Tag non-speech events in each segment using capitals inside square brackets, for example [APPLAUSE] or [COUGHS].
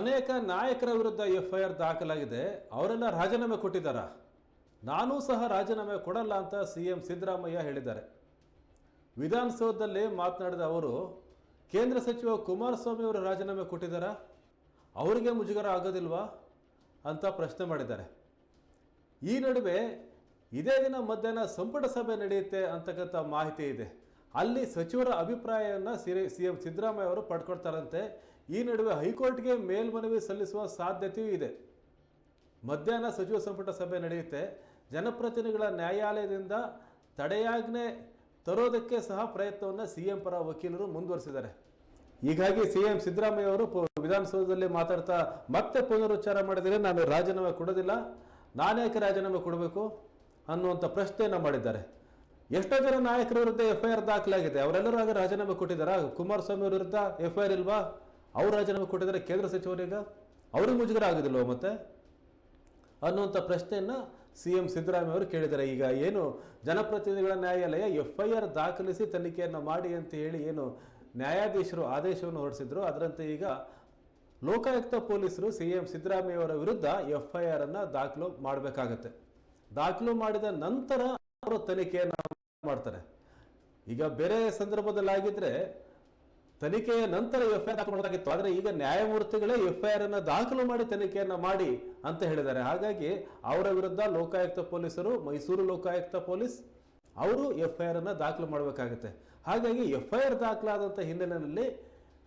ಅನೇಕ ನಾಯಕರ ವಿರುದ್ಧ ಎಫ್ ಐ ಆರ್ ದಾಖಲಾಗಿದೆ. ಅವರೆಲ್ಲ ರಾಜೀನಾಮೆ ಕೊಟ್ಟಿದ್ದಾರಾ? ನಾನೂ ಸಹ ರಾಜೀನಾಮೆ ಕೊಡಲ್ಲ ಅಂತ ಸಿ ಎಂ ಸಿದ್ದರಾಮಯ್ಯ ಹೇಳಿದ್ದಾರೆ. ವಿಧಾನಸೌಧದಲ್ಲಿ ಮಾತನಾಡಿದ ಅವರು, ಕೇಂದ್ರ ಸಚಿವ ಕುಮಾರಸ್ವಾಮಿ ಅವರು ರಾಜೀನಾಮೆ ಕೊಟ್ಟಿದ್ದಾರಾ? ಅವರಿಗೆ ಮುಜುಗರ ಆಗೋದಿಲ್ವಾ? ಅಂತ ಪ್ರಶ್ನೆ ಮಾಡಿದ್ದಾರೆ. ಈ ನಡುವೆ ಇದೇ ದಿನ ಮಧ್ಯಾಹ್ನ ಸಂಪುಟ ಸಭೆ ನಡೆಯುತ್ತೆ ಅಂತಕ್ಕಂಥ ಮಾಹಿತಿ ಇದೆ. ಅಲ್ಲಿ ಸಚಿವರ ಅಭಿಪ್ರಾಯವನ್ನು ಸಿರಿ ಸಿ ಎಂ ಸಿದ್ದರಾಮಯ್ಯ ಅವರು ಪಡ್ಕೊಳ್ತಾರಂತೆ. ಈ ನಡುವೆ ಹೈಕೋರ್ಟ್ಗೆ ಮೇಲ್ಮನವಿ ಸಲ್ಲಿಸುವ ಸಾಧ್ಯತೆಯೂ ಇದೆ. ಮಧ್ಯಾಹ್ನ ಸಚಿವ ಸಂಪುಟ ಸಭೆ ನಡೆಯುತ್ತೆ. ಜನಪ್ರತಿನಿಧಿಗಳ ನ್ಯಾಯಾಲಯದಿಂದ ತಡೆಯಾಜ್ಞೆ ತರೋದಕ್ಕೆ ಸಹ ಪ್ರಯತ್ನವನ್ನು ಸಿ ಎಂ ಪರ ವಕೀಲರು ಮುಂದುವರಿಸಿದ್ದಾರೆ. ಹೀಗಾಗಿ ಸಿ ಎಂ ಸಿದ್ದರಾಮಯ್ಯ ಅವರು ವಿಧಾನಸೌಧದಲ್ಲಿ ಮಾತಾಡ್ತಾ ಮತ್ತೆ ಪುನರುಚ್ಚಾರ ಮಾಡಿದರೆ ನಾನು ರಾಜೀನಾಮೆ ಕೊಡೋದಿಲ್ಲ. ನಾನೇಕೆ ರಾಜೀನಾಮೆ ಕೊಡಬೇಕು ಅನ್ನುವಂಥ ಪ್ರಶ್ನೆಯನ್ನು ಮಾಡಿದ್ದಾರೆ. ಎಷ್ಟೋ ಜನ ನಾಯಕರ ವಿರುದ್ಧ ಎಫ್ ಐ ಆರ್ ದಾಖಲಾಗಿದೆ. ಅವರೆಲ್ಲರೂ ಆಗ ರಾಜೀನಾಮೆ ಕೊಟ್ಟಿದ್ದಾರಾ? ಕುಮಾರಸ್ವಾಮಿ ವಿರುದ್ಧ ಎಫ್ ಐ ಆರ್ ಇಲ್ವಾ? ಅವ್ರು ರಾಜೀನಾಮೆ ಕೊಟ್ಟಿದ್ದಾರೆ, ಕೇಂದ್ರ ಸಚಿವರೀಗ. ಅವ್ರಿಗೆ ಮುಜುಗರ ಆಗೋದಿಲ್ವ ಮತ್ತೆ? ಅನ್ನುವಂಥ ಪ್ರಶ್ನೆಯನ್ನು ಸಿ ಎಂ ಸಿದ್ದರಾಮಯ್ಯ ಅವರು ಕೇಳಿದ್ದಾರೆ. ಈಗ ಏನು ಜನಪ್ರತಿನಿಧಿಗಳ ನ್ಯಾಯಾಲಯ ಎಫ್ ಐ ಆರ್ ದಾಖಲಿಸಿ ತನಿಖೆಯನ್ನು ಮಾಡಿ ಅಂತ ಹೇಳಿ ಏನು ನ್ಯಾಯಾಧೀಶರು ಆದೇಶವನ್ನು ಹೊರಡಿಸಿದ್ರು. ಅದರಂತೆ ಈಗ ಲೋಕಾಯುಕ್ತ ಪೊಲೀಸರು ಸಿ ಎಂ ಸಿದ್ದರಾಮಯ್ಯ ಅವರ ವಿರುದ್ಧ ಎಫ್ ಐ ಆರ್ ಅನ್ನು ದಾಖಲು ಮಾಡಬೇಕಾಗತ್ತೆ. ದಾಖಲು ಮಾಡಿದ ನಂತರ ಅವರು ತನಿಖೆಯನ್ನು ಮಾಡ್ತಾರೆ. ಈಗ ಬೇರೆ ಸಂದರ್ಭದಲ್ಲಿ ಆಗಿದ್ರೆ ತನಿಖೆಯ ನಂತರ ಎಫ್ ಐ ಆರ್ ದಾಖಲು ಆದರೆ ಈಗ ನ್ಯಾಯಮೂರ್ತಿಗಳೇ ಎಫ್ ಐ ಆರ್ ಅನ್ನು ದಾಖಲು ಮಾಡಿ ತನಿಖೆಯನ್ನ ಮಾಡಿ ಅಂತ ಹೇಳಿದ್ದಾರೆ. ಹಾಗಾಗಿ ಅವರ ವಿರುದ್ಧ ಲೋಕಾಯುಕ್ತ ಪೊಲೀಸರು, ಮೈಸೂರು ಲೋಕಾಯುಕ್ತ ಪೊಲೀಸ್ ಅವರು ಎಫ್ ಐ ಆರ್ ಅನ್ನು ದಾಖಲು ಮಾಡಬೇಕಾಗುತ್ತೆ. ಹಾಗಾಗಿ ಎಫ್ ಐ ಆರ್ ದಾಖಲಾದಂಥ ಹಿನ್ನೆಲೆಯಲ್ಲಿ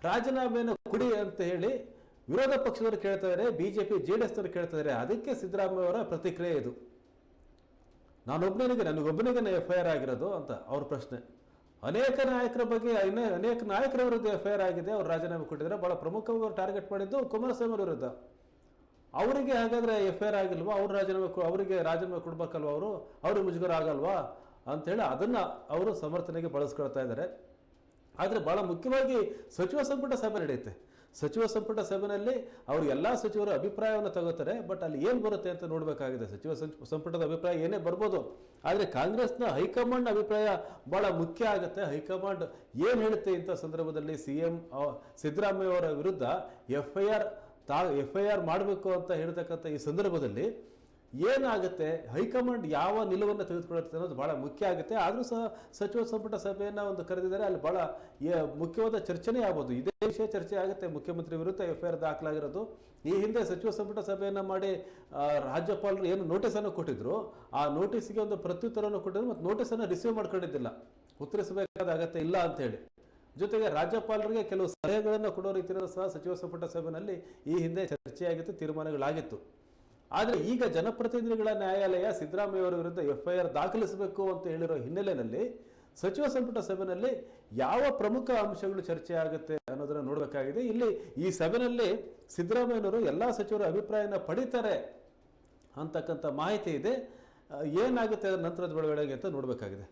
ರಾಜೀನಾಮೆಯನ್ನು ಕೊಡಿ ಅಂತ ಹೇಳಿ ವಿರೋಧ ಪಕ್ಷದವರು ಕೇಳ್ತಾ ಇದ್ದಾರೆ ಬಿಜೆಪಿ ಜೆ ಡಿ ಎಸ್ ಕೇಳ್ತಾ ಇದ್ದಾರೆ ಅದಕ್ಕೆ ಸಿದ್ದರಾಮಯ್ಯ ಅವರ ಪ್ರತಿಕ್ರಿಯೆ ಇದು. ನಾನೊಬ್ಬನಿಗೆ ನನಗೊಬ್ಬನಿಗೆ ಎಫ್ ಐ ಆರ್ ಆಗಿರೋದು ಅಂತ ಅವ್ರ ಪ್ರಶ್ನೆ. ಅನೇಕ ನಾಯಕರ ಬಗ್ಗೆ ಅನೇ- ಅನೇಕ ನಾಯಕರ ವಿರುದ್ಧ ಎಫ್ ಐ ಆರ್ ಆಗಿದೆ, ಅವರು ರಾಜೀನಾಮೆ ಕೊಟ್ಟಿದ್ದಾರೆ, ಬಹಳ ಪ್ರಮುಖವಾಗಿ ಟಾರ್ಗೆಟ್ ಮಾಡಿದ್ದು ಕುಮಾರಸ್ವಾಮಿ ವಿರುದ್ಧ. ಅವರಿಗೆ ಹಾಗಾದ್ರೆ ಎಫ್ ಐ ಆರ್ ಆಗಿಲ್ವಾ? ಅವ್ರು ರಾಜೀನಾಮೆ ಅವರಿಗೆ ರಾಜೀನಾಮೆ ಕೊಡ್ಬೇಕಲ್ವಾ ಅವರು? ಅವ್ರಿಗೆ ಮುಜುಗರ ಆಗಲ್ವಾ? ಅಂತೇಳಿ ಅದನ್ನ ಅವರು ಸಮರ್ಥನೆಗೆ ಬಳಸ್ಕೊಳ್ತಾ ಇದ್ದಾರೆ. ಆದರೆ ಭಾಳ ಮುಖ್ಯವಾಗಿ ಸಚಿವ ಸಂಪುಟ ಸಭೆ ನಡೆಯುತ್ತೆ. ಸಚಿವ ಸಂಪುಟ ಸಭೆಯಲ್ಲಿ ಅವರು ಎಲ್ಲ ಸಚಿವರ ಅಭಿಪ್ರಾಯವನ್ನು ತಗೋತಾರೆ ಬಟ್ ಅಲ್ಲಿ ಏನು ಬರುತ್ತೆ ಅಂತ ನೋಡಬೇಕಾಗಿದೆ. ಸಚಿವ ಸಂಪುಟದ ಅಭಿಪ್ರಾಯ ಏನೇ ಬರ್ಬೋದು, ಆದರೆ ಕಾಂಗ್ರೆಸ್ನ ಹೈಕಮಾಂಡ್ ಅಭಿಪ್ರಾಯ ಭಾಳ ಮುಖ್ಯ ಆಗುತ್ತೆ. ಹೈಕಮಾಂಡ್ ಏನು ಹೇಳುತ್ತೆ ಇಂಥ ಸಂದರ್ಭದಲ್ಲಿ ಸಿ ಎಂ ಸಿದ್ದರಾಮಯ್ಯ ಅವರ ವಿರುದ್ಧ ಎಫ್ ಐ ಆರ್, ತಾ, ಎಫ್ ಐ ಆರ್ ಮಾಡಬೇಕು ಅಂತ ಹೇಳ್ತಕ್ಕಂಥ ಈ ಸಂದರ್ಭದಲ್ಲಿ ಏನಾಗುತ್ತೆ? ಹೈಕಮಾಂಡ್ ಯಾವ ನಿಲುವನ್ನು ತೆಗೆದುಕೊಳ್ಳುತ್ತೆ ಅನ್ನೋದು ಬಹಳ ಮುಖ್ಯ ಆಗುತ್ತೆ. ಆದರೂ ಸಹ ಸಚಿವ ಸಂಪುಟ ಸಭೆಯನ್ನು ಒಂದು ಕರೆದಿದ್ದಾರೆ, ಅಲ್ಲಿ ಯ- ಮುಖ್ಯವಾದ ಚರ್ಚೆನೇ ಆಗ್ಬೋದು. ಇದೇ ವಿಷಯ ಚರ್ಚೆ ಆಗುತ್ತೆ. ಮುಖ್ಯಮಂತ್ರಿ ವಿರುದ್ಧ ಎಫ್ ಐ ಆರ್ ದಾಖಲಾಗಿರೋದು. ಈ ಹಿಂದೆ ಸಚಿವ ಸಂಪುಟ ಸಭೆಯನ್ನು ಮಾಡಿ ರಾಜ್ಯಪಾಲರು ಏನು ನೋಟಿಸನ್ನು ಕೊಟ್ಟಿದ್ರು, ಆ ನೋಟಿಸ್ಗೆ ಒಂದು ಪ್ರತ್ಯುತ್ತರವನ್ನು ಕೊಟ್ಟಿದ್ರು, ಮತ್ತು ನೋಟಿಸನ್ನು ರಿಸೀವ್ ಮಾಡ್ಕೊಂಡಿದ್ದಿಲ್ಲ. ಉತ್ತರಿಸಬೇಕಾದ ಅಗತ್ಯ ಇಲ್ಲ ಅಂತ ಹೇಳಿ. ಜೊತೆಗೆ ರಾಜ್ಯಪಾಲರಿಗೆ ಕೆಲವು ಸಲಹೆಗಳನ್ನು ಕೊಡೋ ರೀತಿಯಲ್ಲೂ ಸಹ ಸಚಿವ ಸಂಪುಟ ಸಭೆಯಲ್ಲಿ ಈ ಹಿಂದೆ ಚರ್ಚೆಯಾಗಿತ್ತು, ತೀರ್ಮಾನಗಳಾಗಿತ್ತು. ಆದರೆ ಈಗ ಜನಪ್ರತಿನಿಧಿಗಳ ನ್ಯಾಯಾಲಯ ಸಿದ್ದರಾಮಯ್ಯ ಅವರ ವಿರುದ್ಧ ಎಫ್ಐಆರ್ ದಾಖಲಿಸಬೇಕು ಅಂತ ಹೇಳಿರೋ ಹಿನ್ನೆಲೆಯಲ್ಲಿ ಸಚಿವ ಸಂಪುಟ ಸಭೆಯಲ್ಲಿ ಯಾವ ಪ್ರಮುಖ ಅಂಶಗಳು ಚರ್ಚೆ ಆಗುತ್ತೆ ಅನ್ನೋದನ್ನ ನೋಡಬೇಕಾಗಿದೆ. ಇಲ್ಲಿ ಈ ಸಭೆಯಲ್ಲಿ ಸಿದ್ದರಾಮಯ್ಯನವರು ಎಲ್ಲ ಸಚಿವರ ಅಭಿಪ್ರಾಯನ ಪಡಿತಾರೆ ಅಂತಕ್ಕಂಥ ಮಾಹಿತಿ ಇದೆ. ಏನಾಗುತ್ತೆ ಅದರ ನಂತರದ ಬೆಳವಣಿಗೆ ಅಂತ ನೋಡಬೇಕಾಗಿದೆ.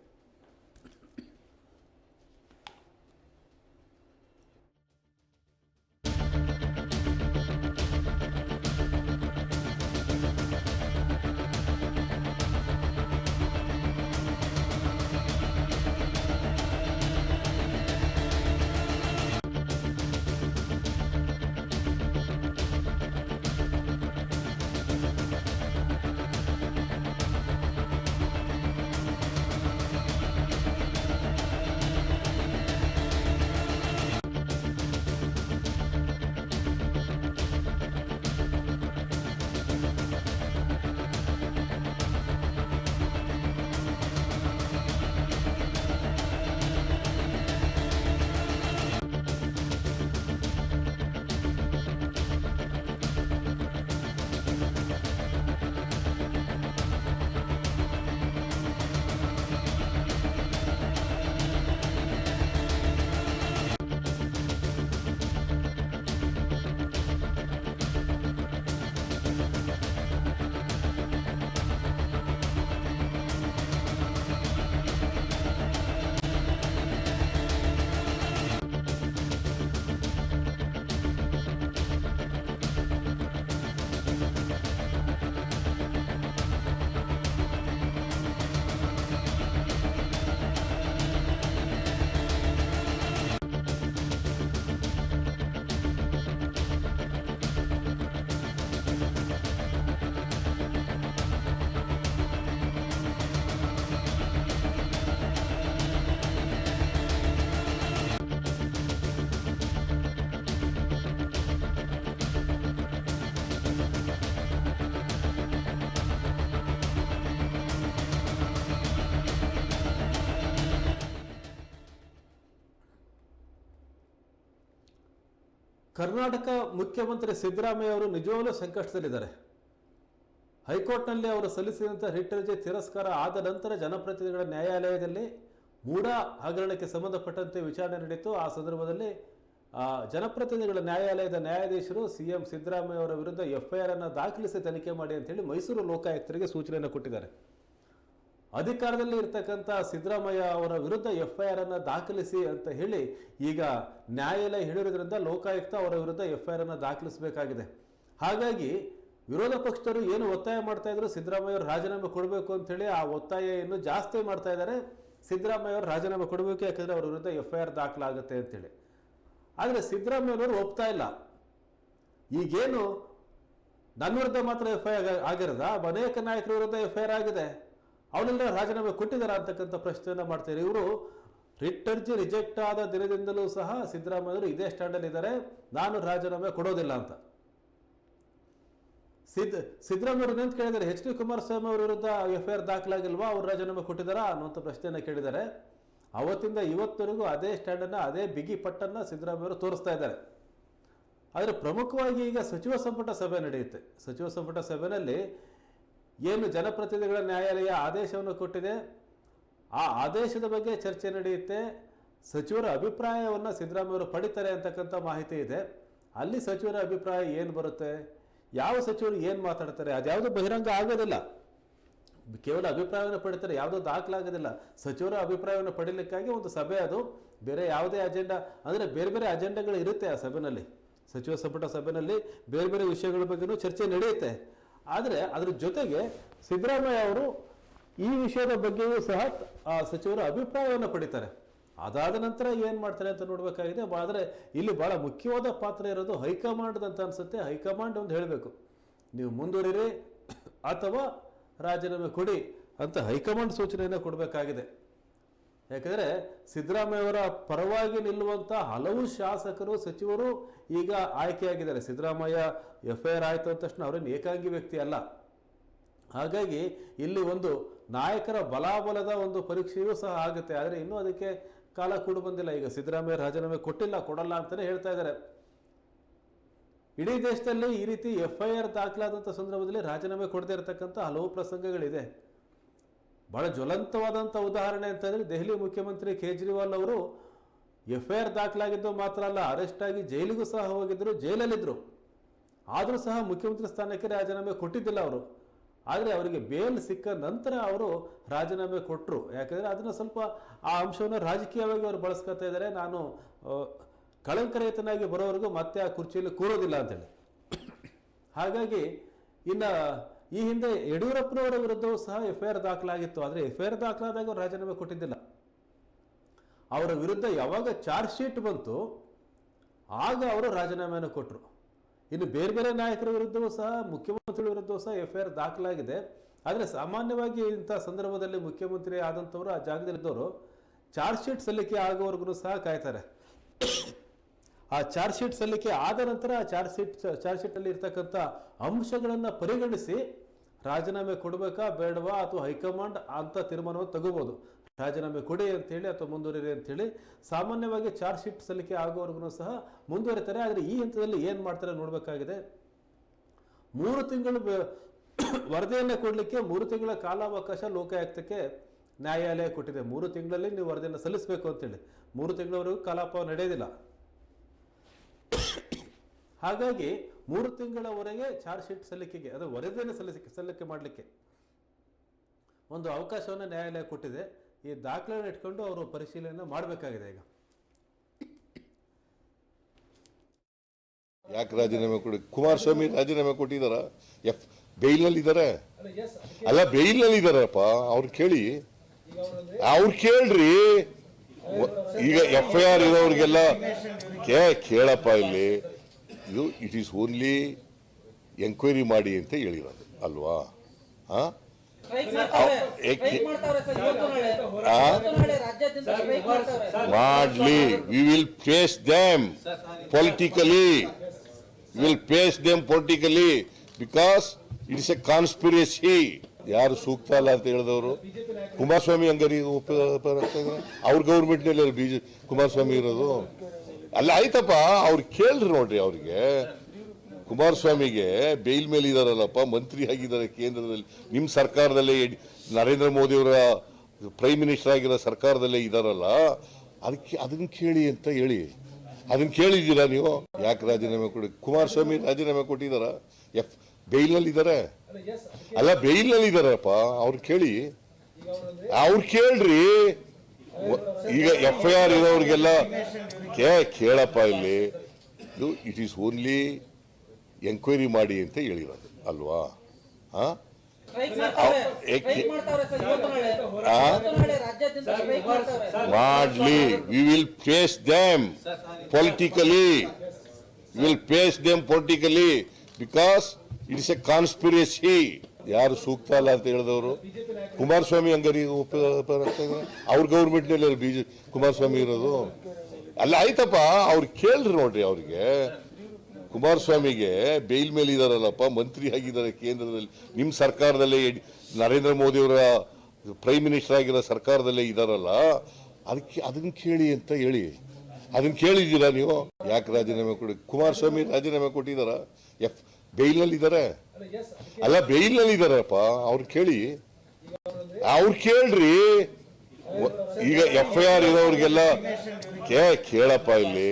ಕರ್ನಾಟಕ ಮುಖ್ಯಮಂತ್ರಿ ಸಿದ್ದರಾಮಯ್ಯ ಅವರು ನಿಜವಾಗಲೂ ಸಂಕಷ್ಟದಲ್ಲಿದ್ದಾರೆ. ಹೈಕೋರ್ಟ್ನಲ್ಲಿ ಅವರು ಸಲ್ಲಿಸಿದಂಥ ರಿಟ್ ಅರ್ಜಿ ತಿರಸ್ಕಾರ ಆದ ನಂತರ ಜನಪ್ರತಿನಿಧಿಗಳ ನ್ಯಾಯಾಲಯದಲ್ಲಿ ಮೂಡಾ ಹಗರಣಕ್ಕೆ ಸಂಬಂಧಪಟ್ಟಂತೆ ವಿಚಾರಣೆ ನಡೆಯಿತು. ಆ ಸಂದರ್ಭದಲ್ಲಿ ಜನಪ್ರತಿನಿಧಿಗಳ ನ್ಯಾಯಾಲಯದ ನ್ಯಾಯಾಧೀಶರು ಸಿ ಎಂ ಸಿದ್ದರಾಮಯ್ಯ ಅವರ ವಿರುದ್ಧ ಎಫ್ ಐ ಆರ್ ಅನ್ನು ದಾಖಲಿಸಿ ತನಿಖೆ ಮಾಡಿ ಅಂತೇಳಿ ಮೈಸೂರು ಲೋಕಾಯುಕ್ತರಿಗೆ ಸೂಚನೆಯನ್ನು ಕೊಟ್ಟಿದ್ದಾರೆ. ಅಧಿಕಾರದಲ್ಲಿ ಇರ್ತಕ್ಕಂಥ ಸಿದ್ದರಾಮಯ್ಯ ಅವರ ವಿರುದ್ಧ ಎಫ್ ಐ ಆರ್ ಅನ್ನು ದಾಖಲಿಸಿ ಅಂತ ಹೇಳಿ ಈಗ ನ್ಯಾಯಾಲಯ ಹೇಳಿರೋದ್ರಿಂದ ಲೋಕಾಯುಕ್ತ ಅವರ ವಿರುದ್ಧ ಎಫ್ ಐ ಆರ್ ಅನ್ನು ದಾಖಲಿಸಬೇಕಾಗಿದೆ. ಹಾಗಾಗಿ ವಿರೋಧ ಪಕ್ಷದವರು ಏನು ಒತ್ತಾಯ ಮಾಡ್ತಾ ಇದ್ರು ಸಿದ್ದರಾಮಯ್ಯ ಅವರು ರಾಜೀನಾಮೆ ಕೊಡಬೇಕು ಅಂತೇಳಿ ಆ ಒತ್ತಾಯ ಜಾಸ್ತಿ ಮಾಡ್ತಾ ಇದ್ದಾರೆ. ಸಿದ್ದರಾಮಯ್ಯ ಅವರು ರಾಜೀನಾಮೆ ಕೊಡಬೇಕು ಯಾಕಂದರೆ ಅವರ ವಿರುದ್ಧ ಎಫ್ ಐ ಆರ್ ದಾಖಲಾಗುತ್ತೆ ಅಂತೇಳಿ. ಆದರೆ ಸಿದ್ದರಾಮಯ್ಯನವರು ಒಪ್ತಾ ಇಲ್ಲ. ಈಗೇನು ನನ್ನ ವಿರುದ್ಧ ಮಾತ್ರ ಎಫ್ ಐ ಆರ್ ಆಗಿರೋದ? ಅನೇಕ ನಾಯಕರ ವಿರುದ್ಧ ಎಫ್ ಐ ಆರ್ ಆಗಿದೆ. ಅವಳೆಲ್ಲ ರಾಜೀನಾಮೆ ಕೊಟ್ಟಿದ್ದಾರೆ ಅಂತಕ್ಕಂಥ ಪ್ರಶ್ನೆಯನ್ನು ಮಾಡ್ತಾರೆ ಇವರು ರಿಟ್ ರಿಜೆಕ್ಟ್ ಆದ ದಿನದಿಂದಲೂ ಸಹ ಸಿದ್ದರಾಮಯ್ಯವರು ಇದೇ ಸ್ಟ್ಯಾಂಡಲ್ಲಿ ಇದ್ದಾರೆ. ನಾನು ರಾಜೀನಾಮೆ ಕೊಡೋದಿಲ್ಲ ಅಂತ. ಸಿದ್ ಸಿದ್ದರಾಮಯ್ಯವರು ನಿಂತು ಕೇಳಿದ್ದಾರೆ? ಎಚ್ ಡಿ ಕುಮಾರಸ್ವಾಮಿ ಅವರ ವಿರುದ್ಧ ಎಫ್ ಐ ಆರ್ ದಾಖಲಾಗಿಲ್ವಾ? ಅವ್ರು ರಾಜೀನಾಮೆ ಕೊಟ್ಟಿದ್ದಾರಾ ಅನ್ನುವಂಥ ಪ್ರಶ್ನೆಯನ್ನು ಕೇಳಿದ್ದಾರೆ. ಅವತ್ತಿಂದ ಇವತ್ತರೆಗೂ ಅದೇ ಸ್ಟ್ಯಾಂಡನ್ನು ಅದೇ ಬಿಗಿ ಪಟ್ಟನ್ನು ಸಿದ್ದರಾಮಯ್ಯವರು ತೋರಿಸ್ತಾ ಇದ್ದಾರೆ. ಆದರೆ ಪ್ರಮುಖವಾಗಿ ಈಗ ಸಚಿವ ಸಂಪುಟ ಸಭೆ ನಡೆಯುತ್ತೆ. ಸಚಿವ ಸಂಪುಟ ಸಭೆಯಲ್ಲಿ ಏನು ಜನಪ್ರತಿನಿಧಿಗಳ ನ್ಯಾಯಾಲಯ ಆದೇಶವನ್ನು ಕೊಟ್ಟಿದೆ, ಆ ಆದೇಶದ ಬಗ್ಗೆ ಚರ್ಚೆ ನಡೆಯುತ್ತೆ. ಸಚಿವರ ಅಭಿಪ್ರಾಯವನ್ನು ಸಿದ್ದರಾಮಯ್ಯವರು ಪಡಿತಾರೆ ಅಂತಕ್ಕಂಥ ಮಾಹಿತಿ ಇದೆ. ಅಲ್ಲಿ ಸಚಿವರ ಅಭಿಪ್ರಾಯ ಏನು ಬರುತ್ತೆ? ಯಾವ ಸಚಿವರು ಏನು ಮಾತಾಡ್ತಾರೆ? ಅದ್ಯಾವುದು ಬಹಿರಂಗ ಆಗೋದಿಲ್ಲ. ಕೇವಲ ಅಭಿಪ್ರಾಯವನ್ನು ಪಡಿತಾರೆ, ಯಾವುದೋ ದಾಖಲಾಗೋದಿಲ್ಲ. ಸಚಿವರ ಅಭಿಪ್ರಾಯವನ್ನು ಪಡೀಲಿಕ್ಕಾಗಿ ಒಂದು ಸಭೆ ಅದು. ಬೇರೆ ಯಾವುದೇ ಅಜೆಂಡಾ, ಅಂದರೆ ಬೇರೆ ಬೇರೆ ಅಜೆಂಡಾಗಳು ಇರುತ್ತೆ ಆ ಸಭೆಯಲ್ಲಿ ಸಚಿವ ಸಂಪುಟ ಸಭೆಯಲ್ಲಿ ಬೇರೆ ಬೇರೆ ವಿಷಯಗಳ ಬಗ್ಗೆಯೂ ಚರ್ಚೆ ನಡೆಯುತ್ತೆ. ಆದರೆ ಅದರ ಜೊತೆಗೆ ಸಿದ್ದರಾಮಯ್ಯ ಅವರು ಈ ವಿಷಯದ ಬಗ್ಗೆಯೂ ಸಹ ಆ ಸಚಿವರ ಅಭಿಪ್ರಾಯವನ್ನು ಪಡಿತಾರೆ. ಅದಾದ ನಂತರ ಏನು ಮಾಡ್ತಾರೆ ಅಂತ ನೋಡಬೇಕಾಗಿದೆ. ಆದರೆ ಇಲ್ಲಿ ಭಾಳ ಮುಖ್ಯವಾದ ಪಾತ್ರ ಇರೋದು ಹೈಕಮಾಂಡ್ ಅಂತ ಅನಿಸುತ್ತೆ. ಹೈಕಮಾಂಡ್ ಒಂದು ಹೇಳಬೇಕು. ನೀವು ಮುಂದುವರಿರಿ ಅಥವಾ ರಾಜೀನಾಮೆ ಕೊಡಿ ಅಂತ ಹೈಕಮಾಂಡ್ ಸೂಚನೆಯನ್ನು ಕೊಡಬೇಕಾಗಿದೆ. ಯಾಕಂದರೆ ಸಿದ್ದರಾಮಯ್ಯವರ ಪರವಾಗಿ ನಿಲ್ಲುವಂಥ ಹಲವು ಶಾಸಕರು, ಸಚಿವರು ಈಗ ಆಯ್ಕೆಯಾಗಿದ್ದಾರೆ. ಸಿದ್ದರಾಮಯ್ಯ ಎಫ್ ಐ ಆರ್ ಆಯಿತು ಅಂದ ತಕ್ಷಣ ಅವರೇನು ಏಕಾಂಗಿ ವ್ಯಕ್ತಿ ಅಲ್ಲ. ಹಾಗಾಗಿ ಇಲ್ಲಿ ಒಂದು ನಾಯಕರ ಬಲಾಬಲದ ಒಂದು ಪರೀಕ್ಷೆಯೂ ಸಹ ಆಗುತ್ತೆ. ಆದರೆ ಇನ್ನೂ ಅದಕ್ಕೆ ಕಾಲ ಕೂಡ ಬಂದಿಲ್ಲ. ಈಗ ಸಿದ್ದರಾಮಯ್ಯ ರಾಜೀನಾಮೆ ಕೊಟ್ಟಿಲ್ಲ, ಕೊಡಲ್ಲ ಅಂತಲೇ ಹೇಳ್ತಾ ಇದ್ದಾರೆ. ಇಡೀ ದೇಶದಲ್ಲಿ ಈ ರೀತಿ ಎಫ್ ಐ ಆರ್ ದಾಖಲಾದಂಥ ಸಂದರ್ಭದಲ್ಲಿ ರಾಜೀನಾಮೆ ಕೊಡದೇ ಇರತಕ್ಕಂಥ ಹಲವು ಪ್ರಸಂಗಗಳಿದೆ. ಬಹಳ ಜ್ವಲಂತವಾದಂಥ ಉದಾಹರಣೆ ಅಂತಂದರೆ ದೆಹಲಿ ಮುಖ್ಯಮಂತ್ರಿ ಕೇಜ್ರಿವಾಲ್ ಅವರು ಎಫ್ ಐ ಆರ್ ದಾಖಲಾಗಿದ್ದು ಮಾತ್ರ ಅಲ್ಲ, ಅರೆಸ್ಟ್ ಆಗಿ ಜೈಲಿಗೂ ಸಹ ಹೋಗಿದ್ದರು ಜೈಲಲ್ಲಿದ್ದರು ಆದರೂ ಸಹ ಮುಖ್ಯಮಂತ್ರಿ ಸ್ಥಾನಕ್ಕೆ ರಾಜೀನಾಮೆ ಕೊಟ್ಟಿದ್ದಿಲ್ಲ ಅವರು. ಆದರೆ ಅವರಿಗೆ ಬೇಲ್ ಸಿಕ್ಕ ನಂತರ ಅವರು ರಾಜೀನಾಮೆ ಕೊಟ್ಟರು ಯಾಕಂದರೆ ಅದನ್ನು ಸ್ವಲ್ಪ ಆ ಅಂಶವನ್ನು ರಾಜಕೀಯವಾಗಿ ಅವರು ಬಳಸ್ಕೊತಾ ಇದ್ದಾರೆ. ನಾನು ಕಳಂಕರಹಿತನಾಗಿ ಬರೋವರೆಗೂ ಮತ್ತೆ ಆ ಕುರ್ಚಿಯಲ್ಲಿ ಕೂರೋದಿಲ್ಲ ಅಂತೇಳಿ. ಹಾಗಾಗಿ ಇನ್ನು ಈ ಹಿಂದೆ ಯಡಿಯೂರಪ್ಪನವರ ವಿರುದ್ಧವೂ ಸಹ ಎಫ್ ಐ ಆರ್ ದಾಖಲಾಗಿತ್ತು, ಆದರೆ ಎಫ್ ಐ ಆರ್ ದಾಖಲಾದಾಗ ರಾಜೀನಾಮೆ ಕೊಟ್ಟಿದ್ದಿಲ್ಲ. ಅವರ ವಿರುದ್ಧ ಯಾವಾಗ ಚಾರ್ಜ್ ಶೀಟ್ ಬಂತು, ಆಗ ಅವರು ರಾಜೀನಾಮೆಯನ್ನು ಕೊಟ್ಟರು ಇನ್ನು ಬೇರೆ ಬೇರೆ ನಾಯಕರ ವಿರುದ್ಧವೂ ಸಹ, ಮುಖ್ಯಮಂತ್ರಿಗಳ ವಿರುದ್ಧವೂ ಸಹ ಎಫ್ ಐ ಆರ್ ದಾಖಲಾಗಿದೆ. ಆದರೆ ಸಾಮಾನ್ಯವಾಗಿ ಇಂಥ ಸಂದರ್ಭದಲ್ಲಿ ಮುಖ್ಯಮಂತ್ರಿ ಆದಂಥವರು ಆ ಜಾಗದಲ್ಲಿದ್ದವರು ಚಾರ್ಜ್ ಶೀಟ್ ಸಲ್ಲಿಕೆ ಆಗೋವರೆಗೂ ಸಹ ಕಾಯ್ತಾರೆ. ಆ ಚಾರ್ಜ್ ಶೀಟ್ ಸಲ್ಲಿಕೆ ಆದ ನಂತರ ಆ ಚಾರ್ಜ್ ಶೀಟ್, ಚಾರ್ಜ್ ಶೀಟಲ್ಲಿ ಇರ್ತಕ್ಕಂಥ ಅಂಶಗಳನ್ನು ಪರಿಗಣಿಸಿ ರಾಜೀನಾಮೆ ಕೊಡಬೇಕಾ, ಬೇಡವಾ ಅಥವಾ ಹೈಕಮಾಂಡ್ ಅಂತ ತೀರ್ಮಾನವನ್ನು ತಗೋಬೋದು? ರಾಜೀನಾಮೆ ಕೊಡಿ ಅಂತೇಳಿ ಅಥವಾ ಮುಂದುವರಿರಿ ಅಂತೇಳಿ ಸಾಮಾನ್ಯವಾಗಿ ಚಾರ್ಜ್ ಶೀಟ್ ಸಲ್ಲಿಕೆ ಆಗೋವರೆಗೂ ಸಹ ಮುಂದುವರಿತಾರೆ. ಆದರೆ ಈ ಹಂತದಲ್ಲಿ ಏನು ಮಾಡ್ತಾರೆ ನೋಡಬೇಕಾಗಿದೆ. ಮೂರು ತಿಂಗಳು [COUGHS] ವರದಿಯನ್ನು ಕೊಡಲಿಕ್ಕೆ ಮೂರು ತಿಂಗಳ ಕಾಲಾವಕಾಶ ಲೋಕಾಯುಕ್ತಕ್ಕೆ ನ್ಯಾಯಾಲಯ ಕೊಟ್ಟಿದೆ. ಮೂರು ತಿಂಗಳಲ್ಲಿ ನೀವು ವರದಿಯನ್ನು ಸಲ್ಲಿಸಬೇಕು ಅಂತೇಳಿ. ಮೂರು ತಿಂಗಳವರೆಗೂ ಕಲಾಪ ನಡೆಯೋದಿಲ್ಲ. [COUGHS] ಹಾಗಾಗಿ ಮೂರು ತಿಂಗಳವರೆಗೆ ಚಾರ್ಜ್ ಶೀಟ್ ಸಲ್ಲಿಕೆಗೆ ಅದು ವರದಿಯನ್ನು ಸಲ್ಲಿಕೆ ಸಲ್ಲಿಕೆ ಮಾಡಲಿಕ್ಕೆ. ಒಂದು ಅವಕಾಶವನ್ನು ನ್ಯಾಯಾಲಯ ಕೊಟ್ಟಿದೆ. ಈ ದಾಖಲೆಯನ್ನು ಇಟ್ಕೊಂಡು ಅವರು ಪರಿಶೀಲನೆ ಮಾಡಬೇಕಾಗಿದೆ ಈಗ. ಯಾಕೆ ರಾಜೀನಾಮೆ ಕೊಡಿ ಕುಮಾರಸ್ವಾಮಿ ರಾಜೀನಾಮೆ ಕೊಟ್ಟಿದಾರ? ಎಫ್ ಬೇಲ್ನಲ್ಲಿ ಇದ್ದಾರೆ ಅಲ್ಲ ಬೇಲ್ನಲ್ಲಿ ಇದಾರಪ್ಪ. ಅವ್ರು ಕೇಳಿ. ಅವ್ರು ಕೇಳ್ರಿ. ಈಗ ಎಫ್ ಐ ಆರ್ ಇರೋರಿಗೆಲ್ಲ ಕೇ ಕೇಳಪ್ಪ ಇಲ್ಲಿ. ಇದು ಇಟ್ ಈಸ್ ಓನ್ಲಿ ಎಂಕ್ವೈರಿ ಮಾಡಿ ಅಂತ ಹೇಳಿರೋದು ಅಲ್ವಾ ಹಾಂ ಮಾಡಲಿ we will face them politically will face them politically because it's a conspiracy ಯಾರು ಸೂಕ್ತ ಅಲ್ಲ ಅಂತ ಹೇಳಿದವರು ಕುಮಾರಸ್ವಾಮಿ ಹಂಗಾರಿ ಅವ್ರ ಗೌರ್ಮೆಂಟ್ನಲ್ಲಿ ಬಿಜೆ ಕುಮಾರಸ್ವಾಮಿ ಇರೋದು ಅಲ್ಲ, ಆಯ್ತಪ್ಪ, ಅವ್ರು ಕೇಳ್ರಿ ನೋಡ್ರಿ ಅವ್ರಿಗೆ. ಕುಮಾರಸ್ವಾಮಿಗೆ ಬೇಲ್ ಮೇಲೆ ಇದಾರಲ್ಲಪ್ಪ, ಮಂತ್ರಿ ಆಗಿದ್ದಾರೆ ಕೇಂದ್ರದಲ್ಲಿ. ನಿಮ್ಮ ಸರ್ಕಾರದಲ್ಲೇ ನರೇಂದ್ರ ಮೋದಿ ಅವರ ಪ್ರೈಮ್ ಮಿನಿಸ್ಟರ್ ಆಗಿರೋ ಸರ್ಕಾರದಲ್ಲೇ ಇದಾರಲ್ಲ, ಅದಕ್ಕೆ ಅದನ್ನು ಕೇಳಿ ಅಂತ ಹೇಳಿ. ಅದನ್ನು ಕೇಳಿದ್ದೀರಾ ನೀವು? ಯಾಕೆ ರಾಜೀನಾಮೆ ಕೊಡಿ, ಕುಮಾರಸ್ವಾಮಿ ರಾಜೀನಾಮೆ ಕೊಟ್ಟಿದ್ದಾರ ಎಫ್ ಬೇಲ್ನಲ್ಲಿ ಇದ್ದಾರೆ ಅಲ್ಲ ಬೇಲ್ನಲ್ಲಿ ಇದಾರಪ್ಪ, ಅವ್ರು ಕೇಳಿ. ಅವ್ರು ಕೇಳ್ರಿ. ಈಗ ಎಫ್ ಐ ಆರ್ ಇರೋರಿಗೆಲ್ಲ ಕೇ ಕೇಳಪ್ಪ ಇಲ್ಲಿ. ಇದು ಇಟ್ ಈಸ್ ಓನ್ಲಿ ಎಂಕ್ವೈರಿ ಮಾಡಿ ಅಂತ ಹೇಳಿರೋದು ಅಲ್ವಾ? ಹಾ ಮಾಡ್ಲಿ we will face them politically will face them politically because it's a conspiracy ಯಾರು ಸೂಕ್ತ ಅಲ್ಲ ಅಂತ ಹೇಳಿದವರು. ಕುಮಾರಸ್ವಾಮಿ ಹಂಗಾರಿ ಅವ್ರ ಗೌರ್ಮೆಂಟ್ನಲ್ಲಿ ಬಿಜೆ, ಕುಮಾರಸ್ವಾಮಿ ಇರೋದು. ಅಲ್ಲ, ಆಯ್ತಪ್ಪ, ಅವ್ರು ಕೇಳ್ರಿ ನೋಡ್ರಿ ಅವ್ರಿಗೆ. ಕುಮಾರಸ್ವಾಮಿಗೆ ಬೇಲ್ ಮೇಲೆ ಇದಾರಲ್ಲಪ್ಪ, ಮಂತ್ರಿ ಆಗಿದ್ದಾರೆ ಕೇಂದ್ರದಲ್ಲಿ. ನಿಮ್ಮ ಸರ್ಕಾರದಲ್ಲೇ ನರೇಂದ್ರ ಮೋದಿ ಅವರ ಪ್ರೈಮ್ ಮಿನಿಸ್ಟರ್ ಆಗಿರೋ ಸರ್ಕಾರದಲ್ಲೇ ಇದಾರಲ್ಲ. ಅದಕ್ಕೆ, ಅದನ್ನ ಕೇಳಿ ಅಂತ ಹೇಳಿ. ಅದನ್ನ ಕೇಳಿದ್ದೀರಾ ನೀವು? ಯಾಕೆ ರಾಜೀನಾಮೆ ಕೊಡಿ, ಕುಮಾರಸ್ವಾಮಿ ರಾಜೀನಾಮೆ ಕೊಟ್ಟಿದಾರ? ಎಫ್ ಬೇಯ್ಲಲ್ಲಿ ಇದ್ದಾರೆ ಅಲ್ಲ ಬೇಲ್ನಲ್ಲಿ ಇದಾರಪ್ಪ ಅವ್ರು ಕೇಳಿ. ಅವ್ರು ಕೇಳ್ರಿ. ಈಗ ಎಫ್ ಐ ಆರ್ ಇರೋರಿಗೆಲ್ಲ ಕೇಳಪ್ಪ ಇಲ್ಲಿ.